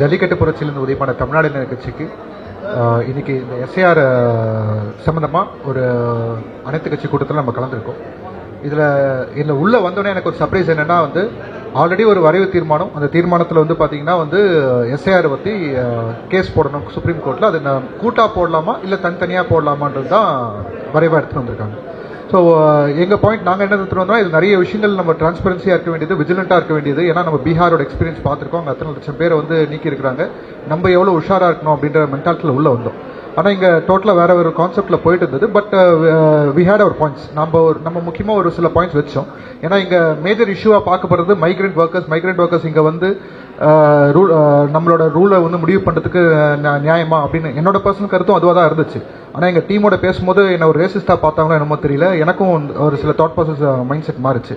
ஜல்லிக்கட்டு புரட்சியிலிருந்து உதயமான தமிழ்நாடு இளைஞர் கட்சிக்கு இன்னைக்கு இந்த எஸ்ஏஆர் சம்மந்தமாக ஒரு அனைத்து கட்சி கூட்டத்தில் நம்ம கலந்துருக்கோம். இதில் இதில் உள்ளே வந்தோடனே எனக்கு ஒரு சர்ப்ரைஸ் என்னென்னா வந்து ஆல்ரெடி ஒரு வரைவு தீர்மானம். அந்த தீர்மானத்தில் வந்து பார்த்தீங்கன்னா வந்து எஸ்ஏஆர் பற்றி கேஸ் போடணும். சுப்ரீம் கோர்ட்டில் அது கூட்டாக கூட்டா போடலாமா இல்லை தனித்தனியாக போடலாமான்றது தான் வரைவாக எடுத்துகிட்டு வந்திருக்காங்க. ஸோ uh, எங்கள் பாயிண்ட் நாங்கள் என்ன எடுத்துகிட்டு வந்தோம்னா இது நிறைய விஷயங்கள் நம்ம டிரான்ஸ்பரன்சியாக இருக்க வேண்டியது விஜிலண்ட்டாக இருக்க வேண்டியது. ஏன்னா நம்ம பீகாரோட எக்ஸ்பீரியன்ஸ் பார்த்துருக்கோம். அங்கே அத்தனை லட்சம் பேரை வந்து நீக்கி இருக்கிறாங்க நம்ம எவ்வளோ உஷாராக இருக்கணும் அப்படின்ற மென்டாலிட்டியில் உள்ளே வந்தோம். ஆனால் இங்கே டோட்டலாக வேறு ஒரு கான்செப்டில் போயிட்டு இருந்தது. But we had our points நம்ம ஒரு நம்ம முக்கியமாக ஒரு சில பாயிண்ட்ஸ் வச்சோம். ஏன்னா இங்கே மேஜர் இஷ்யூவாக பார்க்கப்படுறது மைக்ரெண்ட் ஒர்க்கர்ஸ் மைக்ரெண்ட் ஒர்க்கர்ஸ் இங்கே வந்து uh, ரூல் uh, நம்மளோட ரூலை வந்து முடிவு பண்ணுறதுக்கு uh, நியாயமா அப்படின்னு என்னோட பர்சனல் கருத்தும் அதுவாக தான் இருந்துச்சு. ஆனால் எங்கள் டீமோட பேசும்போது என்ன ஒரு ரேசிஸ்டாக பார்த்தாங்களோ என்னமோ தெரியல. எனக்கும் ஒரு சில தாட் ப்ராசஸ் மைண்ட் செட் மாறுச்சு.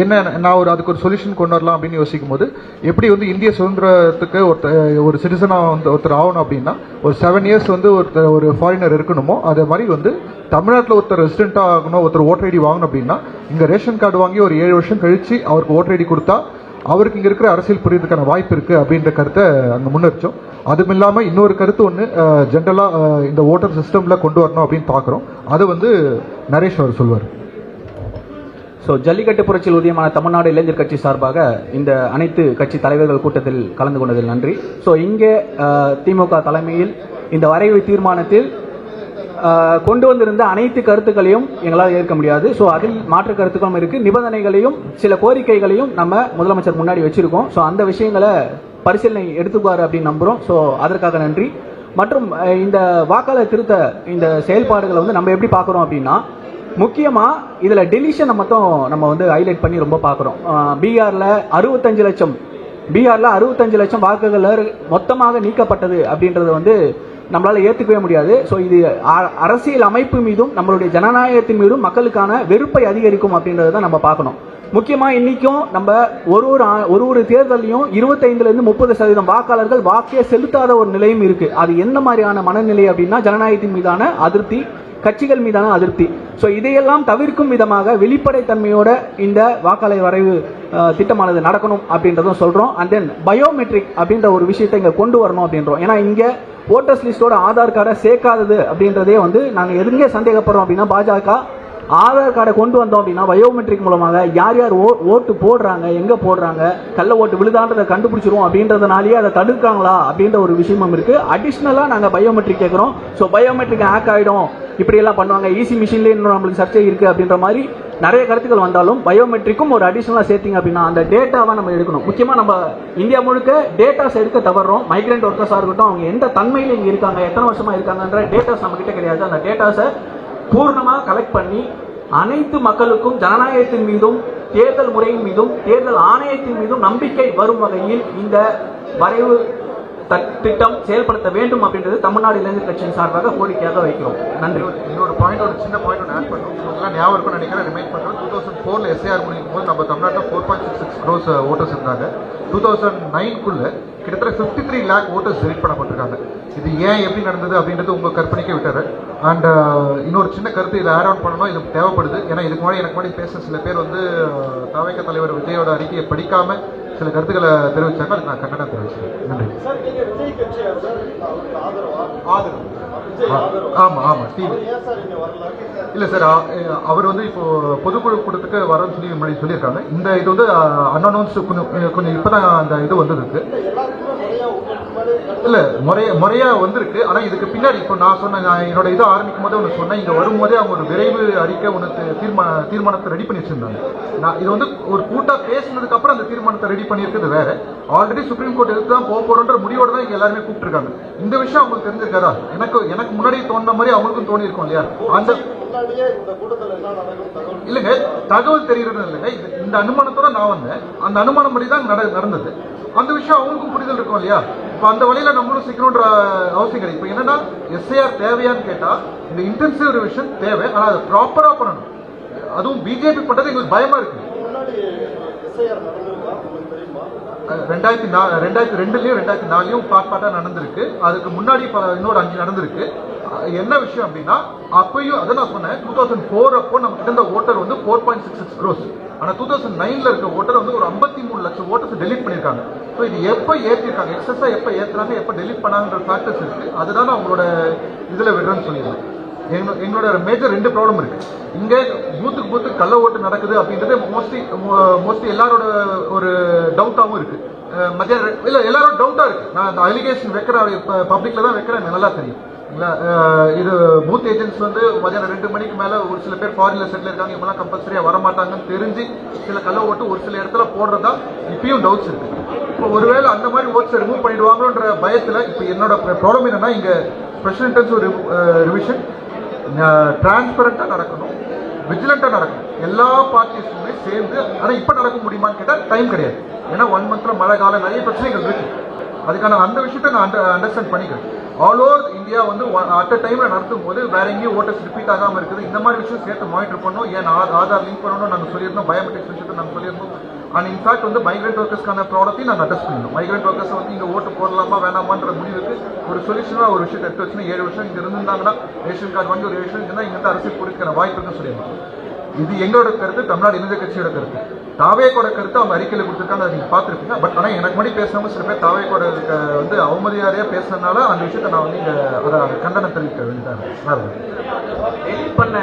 என்ன நான் ஒரு அதுக்கு ஒரு சொல்யூஷன் கொண்டு வரலாம் அப்படின்னு யோசிக்கும் போது எப்படி வந்து இந்திய சுதந்திரத்துக்கு ஒருத்தர் ஒரு சிட்டிசனாக வந்து ஒருத்தர் ஆகணும் அப்படின்னா ஒரு செவன் இயர்ஸ் வந்து ஒருத்தர் ஒரு ஃபாரினர் இருக்கணுமோ அதே மாதிரி வந்து தமிழ்நாட்டில் ஒருத்தர் ரெசிடென்ட்டாக ஆகணும் ஒருத்தர் ஓட்டர் ஐடி வாங்கணும் அப்படின்னா இங்கே ரேஷன் கார்டு வாங்கி ஒரு ஏழு வருஷம் கழித்து அவருக்கு ஓட்டர் ஐடி கொடுத்தா அவருக்கு இங்கே இருக்கிற அரசியல் புரியறதுக்கான வாய்ப்பு இருக்குது அப்படின்ற கருத்தை அங்கே முன்னெரிச்சோம் அதுவும் இல்லாமல் இன்னொரு கருத்து ஒன்று ஜென்ரலாக இந்த ஓட்டர் சிஸ்டமில் கொண்டு வரணும் அப்படின்னு பார்க்குறோம் அது வந்து நரேஷ் அவர் சொல்வார். ஸோ ஜல்லிக்கட்டு புரட்சியில் உதயமான தமிழ்நாடு இளைஞர் கட்சி சார்பாக இந்த அனைத்து கட்சி தலைவர்கள் கூட்டத்தில் கலந்து கொண்டதில் நன்றி. ஸோ இங்கே திமுக தலைமையில் இந்த வரைவு தீர்மானத்தில் கொண்டு வந்திருந்த அனைத்து கருத்துக்களையும் எங்களால் ஏற்க முடியாது. ஸோ அதில் மாற்று கருத்துக்களும் இருக்குது நிபந்தனைகளையும் சில கோரிக்கைகளையும் நம்ம முதலமைச்சர் முன்னாடி வச்சுருக்கோம். ஸோ அந்த விஷயங்களை பரிசீலனை எடுத்துக்குவார் அப்படின்னு நம்புகிறோம் ஸோ அதற்காக நன்றி. மற்றும் இந்த வாக்காளர் திருத்த இந்த செயல்பாடுகளை வந்து நம்ம எப்படி பார்க்குறோம் அப்படின்னா முக்கியமாக இதில் டெலிஷனை மட்டும் நம்ம வந்து ஹைலைட் பண்ணி ரொம்ப பார்க்குறோம். பீகாரில் அறுபத்தஞ்சு லட்சம். பீகாரில் அறுபத்தஞ்சு லட்சம் வாக்குகள் மொத்தமாக நீக்கப்பட்டது அப்படின்றது வந்து நம்மளால் ஏற்றுக்கவே முடியாது. ஸோ இது அரசியல் அமைப்பு மீதும் நம்மளுடைய ஜனநாயகத்தின் மீதும் மக்களுக்கான வெறுப்பை அதிகரிக்கும் அப்படின்றத தான் நம்ம பார்க்கணும். முக்கியமாக இன்றைக்கும் நம்ம ஒரு ஒரு ஒரு ஒரு தேர்தலையும் இருபத்தைந்துலேருந்து முப்பது சதவீதம் வாக்காளர்கள் வாக்கே செலுத்தாத ஒரு நிலையும் இருக்குது அது என்ன மாதிரியான மனநிலை அப்படின்னா ஜனநாயகத்தின் மீதான அதிருப்தி கட்சிகள் மீதான அதிருப்தி. ஸோ இதையெல்லாம் தவிர்க்கும் விதமாக வெளிப்படைத்தன்மையோட இந்த வாக்காளர் வரைவு திட்டமானது நடக்கணும் அப்படின்றதும் சொல்கிறோம் அண்ட் தென் பயோமெட்ரிக் அப்படின்ற ஒரு விஷயத்தை இங்கே கொண்டு வரணும் அப்படின்றோம். ஏன்னா இங்கே ஓட்டர்ஸ் லிஸ்டோட ஆதார் கார்டை சேர்க்காதது அப்படின்றதே வந்து நாங்கள் எதுங்கே சந்தேகப்படுறோம் அப்படின்னா பாஜக ஆதார் கார்டை கொண்டு வந்தோம் அப்படின்னா பயோமெட்ரிக் மூலமாக யார் யார் ஓ ஓட்டு போடுறாங்க எங்கே போடுறாங்க கள்ள ஓட்டு விழுதான்றதை கண்டுபிடிச்சிருவோம் அப்படின்றதுனாலேயே அதை தடுக்காங்களா அப்படின்ற ஒரு விஷயமும் இருக்குது அடிஷ்னலாக நாங்கள் பயோமெட்ரிக் கேட்குறோம் ஸோ பயோமெட்ரிக் ஹேக் ஆகிடும் இப்படியெல்லாம் பண்ணுவாங்க. ஈஸி மிஷின்லேயே இன்னும் நம்மளுக்கு சர்ச்சை இருக்குது அப்படின்ற மாதிரி நிறைய கருத்துக்கள் வந்தாலும் பயோமெட்ரிக்கும் ஒரு அடிஷ்னலாக சேர்த்திங்க அப்படின்னா அந்த டேட்டாவை நம்ம எடுக்கணும். முக்கியமாக நம்ம இந்தியா முழுக்க டேட்டாஸ் எடுக்க தவறோம். மைக்ரெண்ட் ஒர்க்கர்ஸாக இருக்கட்டும் அவங்க எந்த தன்மையில் இங்கே இருக்காங்க எத்தனை வருஷமாக இருக்காங்கன்ற டேட்டாஸ் நம்மக்கிட்ட கிடையாது. அந்த டேட்டாஸை பூர்ணமாக கலெக்ட் பண்ணி அனைத்து மக்களுக்கும் ஜனநாயகத்தின் மீதும் தேர்தல் முறையின் மீதும் தேர்தல் ஆணையத்தின் மீதும் நம்பிக்கை வரும் வகையில் இந்த வரைவு திட்டம் செயல்படுத்த வேண்டும் அப்படின்றது தமிழ்நாடு இளைஞர் கட்சியின் சார்பாக கோரிக்கையாக வைக்கிறோம். நன்றி. இன்னொரு பாயிண்ட் ஒரு சின்ன பாயிண்ட் ஒன்று ஆட் பண்ணுறோம் ஞாபகம் இருக்கும்னு நினைக்கிறேன். ரிமைண்ட் பண்ணுறோம் டூ தௌசண்ட் ஃபோரில் எஸ்ஏஆர் முடிக்கும் போது நம்ம தமிழ்நாட்டில் four point six six crores voters இருந்தாங்க. டூ தௌசண்ட் நைன்குள்ளே கிட்டத்தட்ட fifty three lakh voters delete பண்ணப்பட்டிருக்காங்க. இது ஏன் எப்படி நடந்தது அப்படின்றது உங்கள் கற்பனைக்கே விட்டுறேன். அண்ட் இன்னொரு சின்ன கருத்து இதை ஆட் ஆன் பண்ணணும். இது தேவைப்படுது. ஏன்னா இதுக்கு முன்னாடி எனக்கு முன்னாடி பேச சில பேர் வந்து தவைக்க தலைவர் விஜயோட அறிக்கையை படிக்காம சில கருத்துக்களை தெரிவிச்சாங்க. அதுக்கு நான் கண்டனம் தெரிவிச்சேன் நன்றி. ஆமாம் ஆமாம் வரல? இல்ல சார் அவர் வந்து இப்போ பொதுக்குழு கூட்டத்துக்கு வரேன்னு சொல்லி முன்னாடி சொல்லியிருக்காங்க. இந்த இது வந்து அன்னௌன்ஸ் கொஞ்சம் கொஞ்சம் இப்பதான் அந்த இது வந்திருக்கு இல்ல முறையா உங்களுக்கு முன்னாடி இல்ல முறைய முறையா வந்திருக்கு. ஆனா இதுக்கு பின்னாடி இப்போ நான் சொன்ன நான் என்னோட இதை ஆரம்பிக்கும் போதே ஒன்று சொன்னேன். இங்க வரும்போதே அவங்க ஒரு விரைவு அறிக்கை ஒன்று தீர்மான தீர்மானத்தை ரெடி பண்ணி வச்சிருந்தாங்க. நான் இது வந்து ஒரு கூட்டா பேசினதுக்கு அப்புறம் அந்த தீர்மானத்தை ரெடி பண்ணியிருக்கிறது வேற. ஆல்ரெடி சுப்ரீம் கோர்ட் எடுத்து தான் போக போறோன்ற முடிவோட தான் இங்க எல்லாருமே கூப்பிட்டுருக்காங்க. இந்த விஷயம் அவங்களுக்கு தெரிஞ்சிருக்காரா எனக்கு எனக்கு முன்னாடி தோணுன மாதிரி அவங்களுக்கும் தோணி இருக்கும் இல்லையா? அந்த முன்னாடியே இல்லைங்க தகவல் தெரிகிறது இல்லைங்க. இந்த அனுமானத்தோட நான் வந்தேன். அந்த அனுமானம் படி தான் நட நடந்தது. அந்த விஷயம் அவங்களுக்கும் புரிதல் இருக்கும் இல்லையா? இப்போ அந்த வழியில நம்மளும் சிக்கணுன்ற அவசியம் கிடையாது. இப்போ என்னன்னா எஸ்ஐஆர் தேவையான்னு கேட்டா இந்த இன்டென்சிவ் ரிவிஷன் தேவை. ஆனால் அதை ப்ராப்பரா பண்ணணும். அதுவும் பிஜேபி பண்றது எங்களுக்கு பயமா இருக்கு. ரெண்டாயிரத்தி நா ரெண்டாயிரத்தி ரெண்டுலயும் ரெண்டாயிரத்தி நாலுலயும் பார்ட் நடந்திருக்கு. அதுக்கு முன்னாடி இன்னொரு அஞ்சு நடந்திருக்கு. என்ன விஷயம் அப்படின்னா அப்பயும் அதை நான் சொன்னேன் டூ தௌசண்ட் ஃபோர் அப்போ நம்ம கிட்ட இருந்த ஓட்டர் வந்து four point six six crores ஆனால் டூ தௌசண்ட் நைன்ல இருக்க ஓட்டர் வந்து ஒரு ஐம்பத்தி ஓட்டத்தை டெலிட் பண்ணியிருக்காங்க. ஸோ இது எப்போ ஏற்றிருக்காங்க எக்ஸஸாக எப்போ ஏற்றுறாங்க எப்போ டெலிட் பண்ணாங்கன்ற ஃபேக்டர்ஸ் இருக்குது அதுதான் அவங்களோட இதில் விடுறேன்னு சொல்லிடுறேன். எங்க- எங்களோட மேஜர் ரெண்டு ப்ராப்ளம் இருக்கு. இங்கே பூத்துக்கு பூத்து கள்ள ஓட்டு நடக்குது அப்படின்றது மோஸ்ட்லி மோஸ்ட்லி எல்லாரோட ஒரு டவுட்டாகவும் இருக்கு. மத்தியான இல்லை எல்லாரோட டவுட்டாக இருக்கு. நான் அந்த அலிகேஷன் வைக்கிற பப்ளிக்ல தான் வைக்கிறேன். நல்லா தெரியும். இல்லை இது பூத் ஏஜென்ட்ஸ் வந்து மதியானம் ரெண்டு மணிக்கு மேல ஒரு சில பேர் ஃபாரின்ல செட்டில் இருக்காங்க. இவங்கலாம் கம்பல்சரியா வரமாட்டாங்கன்னு தெரிஞ்சு சில கள்ள ஓட்டு ஒரு சில இடத்துல போடுறதா இப்பயும் டவுட்ஸ் இருக்கு. இப்போ ஒருவேளை அந்த மாதிரி ஓட்ஸ் ரிமூவ் பண்ணிடுவாங்களோன்ற பயத்துல இப்போ என்னோட ப்ராப்ளம் என்னன்னா இங்க ஸ்பெஷல் இன்டென்சிவ் ரிவிஷன் டிரான்ஸ்பரண்டா நடக்கணும். விஜிலண்டா நடக்கணும். எல்லா பார்ட்டிஸுமே சேர்ந்து ஆனா இப்ப நடக்க முடியுமான்னு கேட்டா டைம் கிடையாது. ஏன்னா ஒன் மந்த்ல மழை காலம் நிறைய பிரச்சனைகள் இருக்கு. அதுக்கான அந்த விஷயத்தை நான் அண்டர்ஸ்டாண்ட் பண்ணிக்கிறேன். ஆல் ஓவர் இந்தியா வந்து அட் அ டைம்ல நடத்தும் போது வேற எங்கேயும் ஓட்டர்ஸ் ரிப்பீட் ஆகாம இருக்குது. இந்த மாதிரி விஷயம் சேர்த்து மானிட்டர் பண்ணணும். ஏன் ஆதார் லிங்க் பண்ணணும் நாங்கள் சொல்லியிருந்தோம். பயோமெட்ரிக்ஸ் விஷயத்தை நாங்கள் சொல்லியிருந்தோம். அண்ட் இன்ஃபேக்ட் வந்து மைக்ரேட் ஒர்க்கர்ஸ்க்கான ப்ராடக்ட்டையும் நாங்கள் அட்ரஸ் பண்ணணும் மைக்ரேட் ஒர்க்கர்ஸ் வந்து இங்கே ஓட்டு போடலாமா வேணாமான்ற முடிவுக்கு ஒரு சொல்யூஷனாக ஒரு விஷயத்தை எடுத்து வச்சுன்னா ஏழு வருஷம் இங்கே இருந்திருந்தாங்கன்னா ரேஷன் கார்டு வாங்கி ஒரு ரேஷன் இருந்தால் இங்கே அரசு கொடுக்கிற வாய்ப்பு இருக்குன்னு சொல்லியிருந்தோம். இது எங்களோட கருத்து தமிழ்நாடு இணைந்த கட்சியோட கருத்து. தாவேக்கோட கருத்து அவங்க அறிக்கையில் கொடுத்துருக்காங்க அதை நீங்க பார்த்துருப்பீங்க. பட் ஆனால் எனக்கு முன்னாடி பேசுனவங்க சில பேர் தாவேக்கோட வந்து அவமதியாரையா பேசுனதுனால அந்த விஷயத்தை நான் வந்து இங்க அதை கண்டனம் தெரிவிக்க வேண்டியதாக டெலீட் பண்ண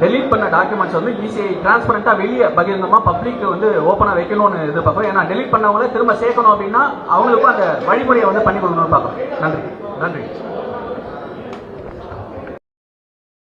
டெலீட் பண்ண டாக்குமெண்ட்ஸ் வந்து ஈஸியை டிரான்ஸ்பரண்டா வெளியே பகிர்ந்தோமா? பப்ளிக் வந்து ஓப்பனா வைக்கணும்னு எதிர்பார்க்குறோம். ஏன்னா டெலீட் பண்ணவங்கள திரும்ப சேர்க்கணும் அப்படின்னா அவங்களுக்கும் அந்த வழிமுறையை வந்து பண்ணி கொடுக்கணும்னு பார்க்குறோம். நன்றி. நன்றி.